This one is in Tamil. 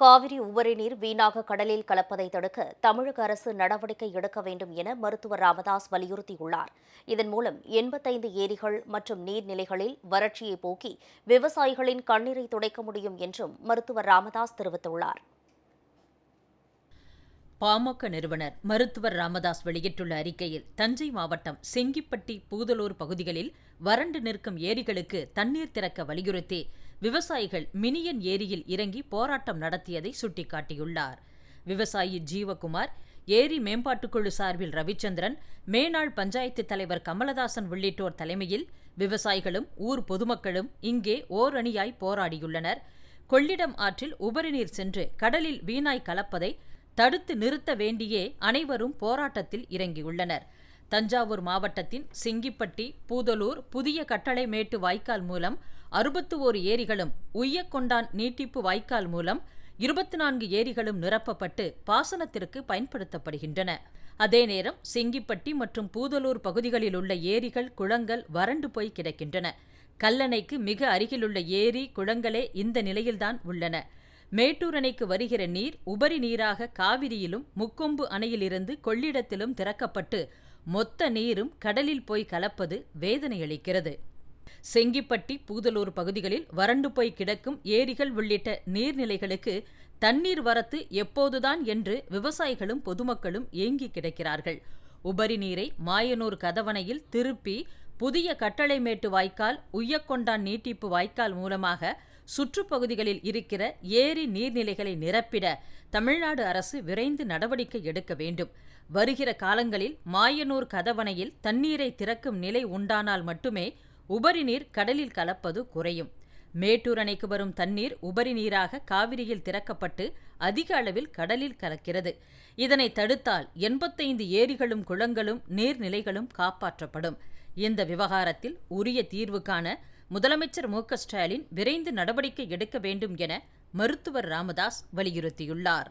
காவிரி உபரி நீர் வீணாக கடலில் கலப்பதை தடுக்க தமிழக அரசு நடவடிக்கை எடுக்க வேண்டும் என மருத்துவர் ராமதாஸ் வலியுறுத்தியுள்ளார். இதன் மூலம் எண்பத்தைந்து ஏரிகள் மற்றும் நீர்நிலைகளில் வறட்சியை போக்கி விவசாயிகளின் கண்ணீரை துடைக்க முடியும் என்றும் மருத்துவர் ராமதாஸ் தெரிவித்துள்ளார். பாமக நிறுவனர் மருத்துவர் ராமதாஸ் வெளியிட்டுள்ள அறிக்கையில் தஞ்சை மாவட்டம் செங்கிப்பட்டி பூதலூர் பகுதிகளில் வறண்டு நிற்கும் ஏரிகளுக்கு தண்ணீர் திறக்க வலியுறுத்தி விவசாயிகள் மினியன் ஏரியில் இறங்கி போராட்டம் நடத்தியதை சுட்டிக்காட்டியுள்ளார். விவசாயி ஜீவகுமார் ஏரி மேம்பாட்டுக்குழு சார்பில் ரவிச்சந்திரன் மேனாள் பஞ்சாயத்து தலைவர் கமலதாசன் உள்ளிட்டோர் தலைமையில் விவசாயிகளும் ஊர் பொதுமக்களும் இங்கே ஓரணியாய் போராடியுள்ளனர். கொள்ளிடம் ஆற்றில் உபரிநீர் சென்று கடலில் வீணாய் கலப்பதை தடுத்து நிறுத்த வேண்டியே அனைவரும் போராட்டத்தில் இறங்கியுள்ளனர். தஞ்சாவூர் மாவட்டத்தின் சிங்கிப்பட்டி பூதலூர் புதிய கட்டளைமேட்டு வாய்க்கால் மூலம் அறுபத்து ஓரு ஏரிகளும் உய்யக்கொண்டான் நீட்டிப்பு வாய்க்கால் மூலம் இருபத்தி நான்கு ஏரிகளும் நிரப்பப்பட்டு பாசனத்திற்கு பயன்படுத்தப்படுகின்றன. அதே நேரம் செங்கிப்பட்டி மற்றும் பூதலூர் பகுதிகளில் உள்ள ஏரிகள் குளங்கள் வறண்டு போய் கிடக்கின்றன. கல்லணைக்கு மிக அருகிலுள்ள ஏரி குளங்களே இந்த நிலையில்தான் உள்ளன. மேட்டூர் அணைக்கு வருகிற நீர் உபரி நீராக காவிரியிலும் முக்கொம்பு அணையிலிருந்து கொள்ளிடத்திலும் திறக்கப்பட்டு மொத்த நீரும் கடலில் போய் கலப்பது வேதனையளிக்கிறது. செங்கிப்பட்டி பூதலூர் பகுதிகளில் வறண்டு போய் கிடக்கும் ஏரிகள் உள்ளிட்ட நீர்நிலைகளுக்கு தண்ணீர் வரத்து எப்போதுதான் என்று விவசாயிகளும் பொதுமக்களும் ஏங்கி கிடக்கிறார்கள். உபரி நீரை மாயனூர் கதவணையில் திருப்பி புதிய கட்டளைமேட்டு வாய்க்கால் உய்யக்கொண்டான் நீட்டிப்பு வாய்க்கால் மூலமாக சுற்றுப்பகுதிகளில் இருக்கிற ஏரி நீர்நிலைகளை நிரப்பிட தமிழ்நாடு அரசு விரைந்து நடவடிக்கை எடுக்க வேண்டும். வருகிற காலங்களில் மாயனூர் கதவணையில் தண்ணீரை திறக்கும் நிலை உண்டானால் மட்டுமே உபரி நீர் கடலில் கலப்பது குறையும். மேட்டூர் அணைக்கு வரும் தண்ணீர் உபரி நீராக காவிரியில் திறக்கப்பட்டு அதிக அளவில் கடலில் கலக்கிறது. இதனை தடுத்தால் எண்பத்தைந்து ஏரிகளும் குளங்களும் நீர்நிலைகளும் காப்பாற்றப்படும். இந்த விவகாரத்தில் உரிய தீர்வு காண முதலமைச்சர் மு ஸ்டாலின் விரைந்து நடவடிக்கை எடுக்க வேண்டும் என மருத்துவர் ராமதாஸ் வலியுறுத்தியுள்ளார்.